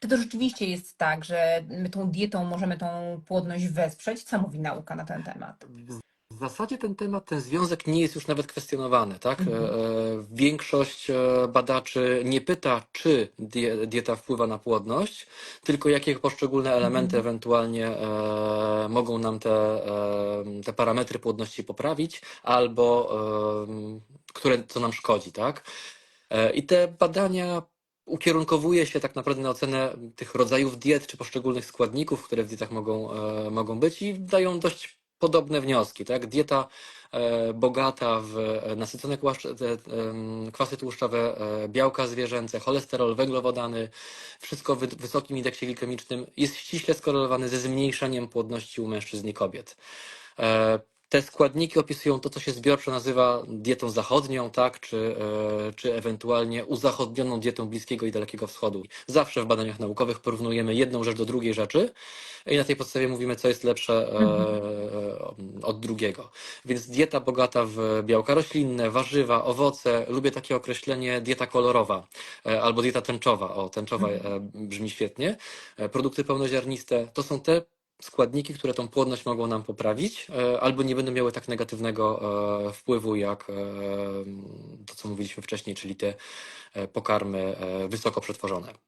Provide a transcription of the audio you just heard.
Czy to rzeczywiście jest tak, że my tą dietą możemy tą płodność wesprzeć? Co mówi nauka na ten temat? W zasadzie ten temat, ten związek nie jest już nawet kwestionowany, tak? Mhm. E, e, Większość e, badaczy nie pyta, czy die- dieta wpływa na płodność, tylko jakie poszczególne elementy Mhm. ewentualnie mogą nam te, te parametry płodności poprawić, albo które co nam szkodzi, tak? I te badania ukierunkowuje się tak naprawdę na ocenę tych rodzajów diet czy poszczególnych składników, które w dietach mogą, e, mogą być i dają dość podobne wnioski, tak? Dieta e, bogata w e, nasycone em, kwasy tłuszczowe, białka zwierzęce, cholesterol, węglowodany, wszystko w wy- wysokim indeksie glikemicznym jest ściśle skorelowany ze zmniejszeniem płodności u mężczyzn i kobiet. Te składniki opisują to, co się zbiorczo nazywa dietą zachodnią, tak, czy, e, czy ewentualnie uzachodnioną dietą Bliskiego i Dalekiego Wschodu. Zawsze w badaniach naukowych porównujemy jedną rzecz do drugiej rzeczy i na tej podstawie mówimy, co jest lepsze e, od drugiego. Więc dieta bogata w białka roślinne, warzywa, owoce, lubię takie określenie dieta kolorowa e, albo dieta tęczowa. O, tęczowa e, brzmi świetnie. Produkty pełnoziarniste to są te składniki, które tą płodność mogą nam poprawić, e, albo nie będą miały tak negatywnego e, wpływu jak e, to, co mówiliśmy wcześniej, czyli te pokarmy wysoko przetworzone.